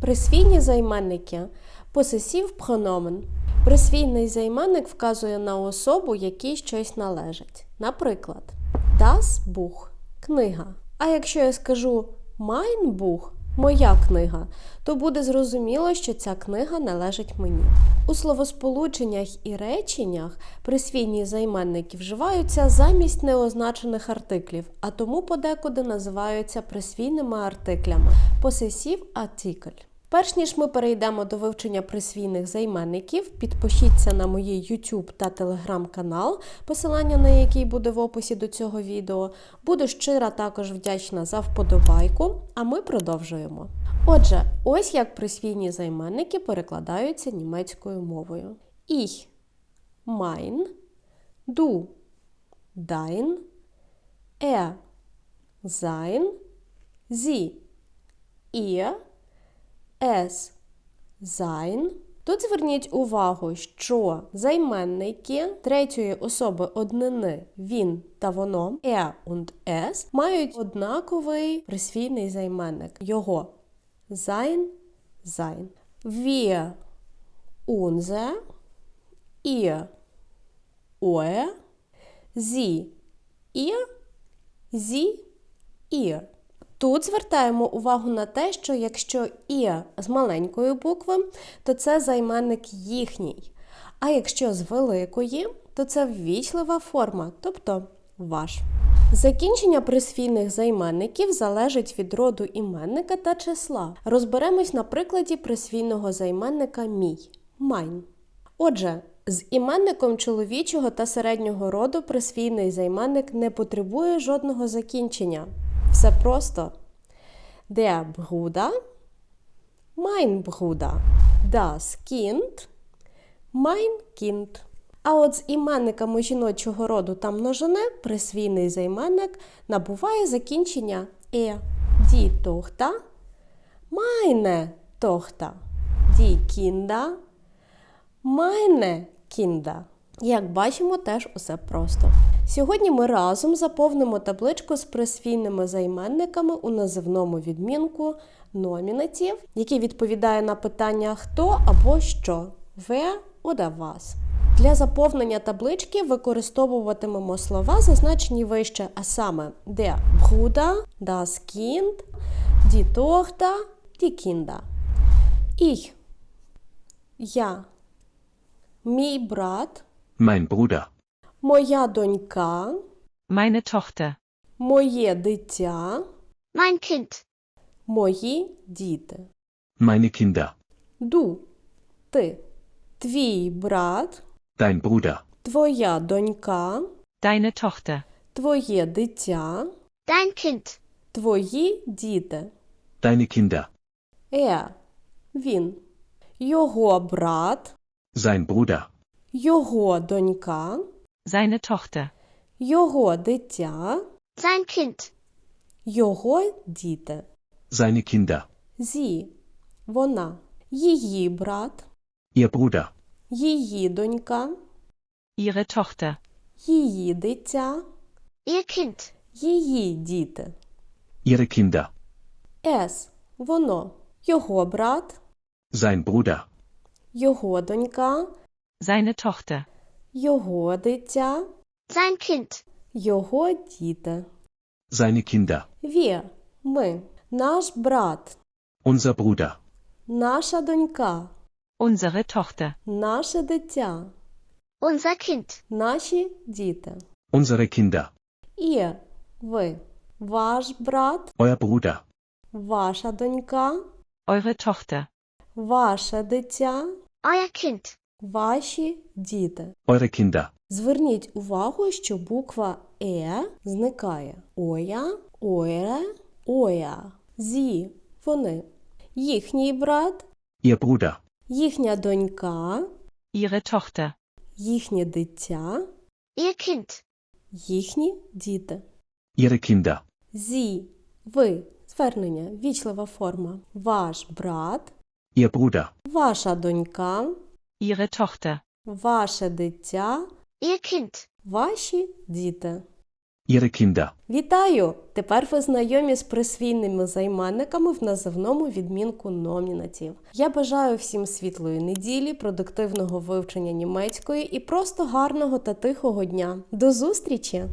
Присвійні займенники. Посесів прономен. Присвійний займенник вказує на особу, якій щось належить. Наприклад, Das Buch – книга. А якщо я скажу Mein Buch – моя книга, то буде зрозуміло, що ця книга належить мені. У словосполученнях і реченнях присвійні займенники вживаються замість неозначених артиклів, а тому подекуди називаються присвійними артиклями посесів артикль. Перш ніж ми перейдемо до вивчення присвійних займенників, підпишіться на мої YouTube та Telegram канал, посилання на який буде в описі до цього відео. Буду щира також вдячна за вподобайку, а ми продовжуємо. Отже, ось як присвійні займенники перекладаються німецькою мовою: Ich, mein, du, dein, er, sein, sie, ihr, es, sein. Тут зверніть увагу, що займенники третьої особи однини він та воно er und es мають однаковий присвійний займенник його sein, sein. Wir, unser, ihr, euer, sie, ihr, sie, ihr. Тут звертаємо увагу на те, що якщо «іа» з маленької букви, то це займенник їхній. А якщо з великої, то це ввічлива форма, тобто ваш. Закінчення присвійних займенників залежить від роду іменника та числа. Розберемось на прикладі присвійного займенника мій майн. Отже, з іменником чоловічого та середнього роду присвійний займенник не потребує жодного закінчення. Все просто. Der Bruder, mein Bruder, das Kind, mein Kind. А от з іменниками жіночого роду та множини присвійний займенник набуває закінчення е. Die Tochter, meine Tochter, die Kinder, meine Kinder. Як бачимо, теж усе просто. Сьогодні ми разом заповнимо табличку з присвійними займенниками у називному відмінку номінатів, який відповідає на питання хто або що, wer oder was. Для заповнення таблички використовуватимемо слова, зазначені вище, а саме der Bruder, das Kind, die Tochter, die Kinder. Ich, я, мій брат, Mein Bruder. Моя донька, Meine Tochter. моє дитя, Mein Kind. мої діти. Meine Kinder. Du – ти, твій брат, Dein Bruder. твоя донька, Deine Tochter. твоє дитя, Dein Kind. твої діти. Deine Kinder. Er – він, його брат, Sein Bruder. його донька, Seine Tochter. його дитя, Sein Kind. його діти. Seine Kinder. Зі – вона, її брат, Ihr Bruder. її донька, Ihre Tochter. її дитя, Ihr Kind. її діти. Ihre Kinder. Ес – воно, його брат, Sein Bruder. його донька, Seine Tochter. Його дитя, Sein Kind. його діти. Seine Kinder. Wir – ми, наш брат, Unser Bruder. наша донька, Unsere Tochter. наше дитя, Unser Kind. наші діти. Unsere Kinder. Ihr – ви, ваш брат, Euer Bruder. ваша донька, Eure Tochter. ваше дитя, Euer Kind. Ваші діти. Eure Kinder. Зверніть увагу, що буква Е зникає. Оя, оере, оя. Зі вони. Їхній брат, Ihr Bruder. їхня донька, Ihre Tochter. їхнє дитя, Ihr Kind. їхні діти. Ihre Kinder. Зі ви звернення, вічлива форма. Ваш брат, Ihr Bruder. ваша донька, Ihre Tochter. ваше дитя, Ihr Kind. ваші діти. Ihre Kinder. Вітаю! Тепер ви знайомі з присвійними займенниками в називному відмінку номінатів. Я бажаю всім світлої неділі, продуктивного вивчення німецької і просто гарного та тихого дня. До зустрічі!